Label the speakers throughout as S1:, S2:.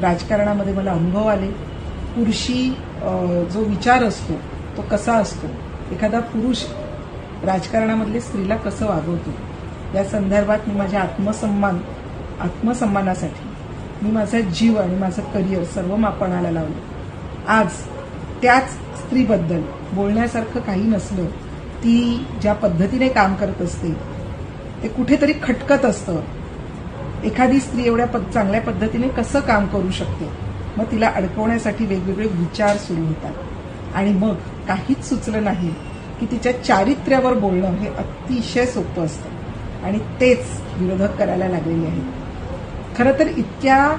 S1: राजकारणामध्ये मला अनुभव आले. पुरुषी जो विचार असतो तो कसा असतो? एखादा पुरुष राजकारणामधले स्त्रीला कसं वागवतो? या संदर्भात मी माझ्या आत्मसन्मान आत्मसन्मानासाठी मी माझा जीव आणि माझं करिअर सर्व मापणाला लावलं. आज त्याच स्त्रीबद्दल बोलण्यासारखं काही नसलं ती ज्या पद्धतीने काम करत असते ते कुठेतरी खटकत असतं. एखादी स्त्री एवढ्या पद- चांगल्या पद्धतीने कसं काम करू शकते? मग तिला अडकवण्यासाठी वेगवेगळे विचार सुरू होतात. आणि मग काहीच सुचलं नाही की तिच्या चारित्र्यावर बोलणं हे अतिशय सोपं असतं. आणि तेच विरोधक करायला लागलेले आहेत. खरं तर इतक्या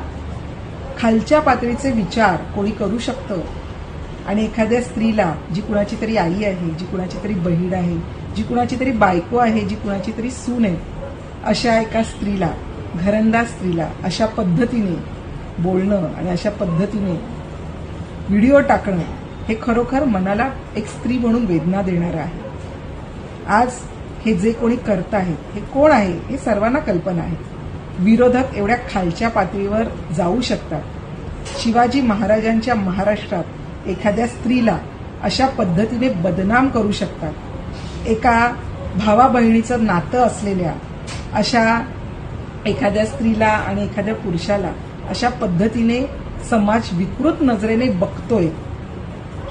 S1: खालच्या पातळीचे विचार कोणी करू शकतं? आणि एखाद्या स्त्रीला जी कुणाची तरी आई आहे जी कुणाची तरी बहीण आहे जी कुणाची तरी बायको आहे जी कुणाची तरी सून आहे अशा एका स्त्रीला घरंदाज स्त्रीला अशा पद्धतीने बोलणं आणि अशा पद्धतीने व्हिडिओ टाकणं हे खरोखर मनाला एक स्त्री म्हणून वेदना देणारं आहे. आज हे जे कोणी करत आहेत हे कोण आहे हे सर्वांना कल्पना आहे. विरोधक एवढ्या खालच्या पातळीवर जाऊ शकतात. शिवाजी महाराजांच्या महाराष्ट्रात एखाद्या स्त्रीला अशा पद्धतीने बदनाम करू शकतात. एका भावा बहिणीचं नातं असलेल्या अशा एखाद्या स्त्रीला आणि एखाद्या पुरुषाला अशा पद्धतीने समाज विकृत नजरेने बघतोय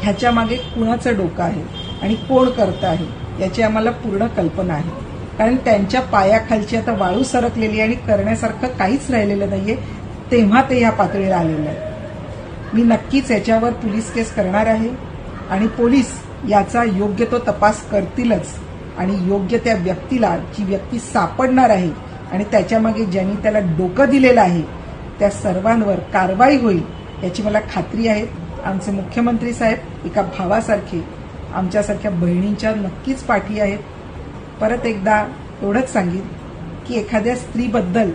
S1: ह्याच्या मागे कुणाचं डोकं आहे आणि कोण करतं आहे याची आम्हाला पूर्ण कल्पना आहे. कारण त्यांच्या पायाखालची आता वाळू सरकलेली आहे आणि करण्यासारखं काहीच राहिलेलं नाहीये तेव्हा ते ह्या पातळीला आलेलं आहे. मी नक्कीच याच्यावर पोलीस केस करणार आहे आणि पोलीस याचा योग्य तो तपास करतीलच आणि योग्य त्या व्यक्तीला जी व्यक्ती सापडणार आहे आणि त्याच्यामागे ज्यांनी त्याला डोकं दिलेलं आहे त्या सर्वांवर कारवाई होईल याची मला खात्री आहे. आमचे मुख्यमंत्री साहेब एका भावासारखे आमच्यासारख्या बहिणींच्या नक्कीच पाठी आहेत. परत एकदा एवढंच सांगेन की एखाद्या स्त्रीबद्दल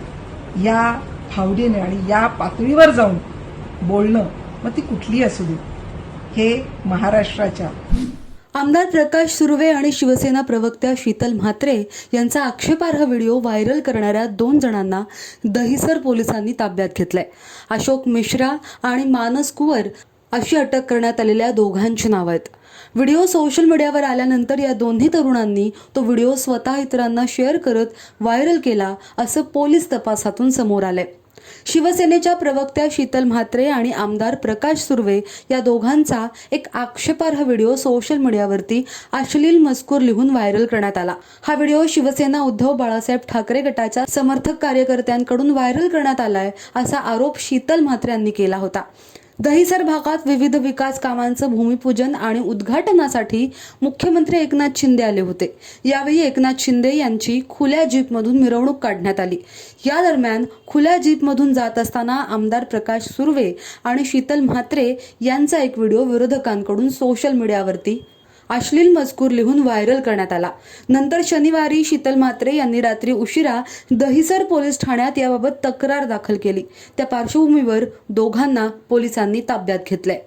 S1: या भावनेने आणि या पातळीवर जाऊन बोलणं मग ती कुठली असू दे. हे महाराष्ट्राच्या
S2: आमदार प्रकाश सुर्वे आणि शिवसेना प्रवक्त्या शीतल म्हात्रे यांचा आक्षेपार्ह व्हिडिओ व्हायरल करणाऱ्या दोन जणांना दहिसर पोलिसांनी ताब्यात घेतलंय. अशोक मिश्रा आणि मानस कुवर अशी अटक करण्यात आलेल्या दोघांची नावं आहेत. व्हिडिओ सोशल मीडियावर आल्यानंतर या दोन्ही तरुणांनी तो व्हिडिओ स्वतः इतरांना शेअर करत व्हायरल केला असं पोलीस तपासातून समोर आलंय. शिवसेनेच्या प्रवक्त्या शीतल म्हात्रे आणि आमदार प्रकाश सुर्वे या दोघांचा एक आक्षेपार्ह व्हिडिओ सोशल मीडियावरती अश्लील मजकूर लिहून व्हायरल करण्यात आला. हा व्हिडिओ शिवसेना उद्धव बाळासाहेब ठाकरे गटाच्या समर्थक कार्यकर्त्यांकडून व्हायरल करण्यात आलाय असा आरोप शीतल म्हात्रे यांनी केला होता. दहिसर भागात विविध विकास कामांचं भूमिपूजन आणि उद्घाटनासाठी मुख्यमंत्री एकनाथ शिंदे आले होते. यावेळी एकनाथ शिंदे यांची खुल्या जीपमधून मिरवणूक काढण्यात आली. या दरम्यान खुल्या जीपमधून जात असताना आमदार प्रकाश सुर्वे आणि शीतल म्हात्रे यांचा एक व्हिडिओ विरोधकांकडून सोशल मीडियावरती अश्लील मजकूर लिहून व्हायरल करण्यात आला. नंतर शनिवारी शीतल म्हात्रे यांनी रात्री उशिरा दहिसर पोलीस ठाण्यात याबाबत तक्रार दाखल केली. त्या पार्श्वभूमीवर दोघांना पोलिसांनी ताब्यात घेतलंय.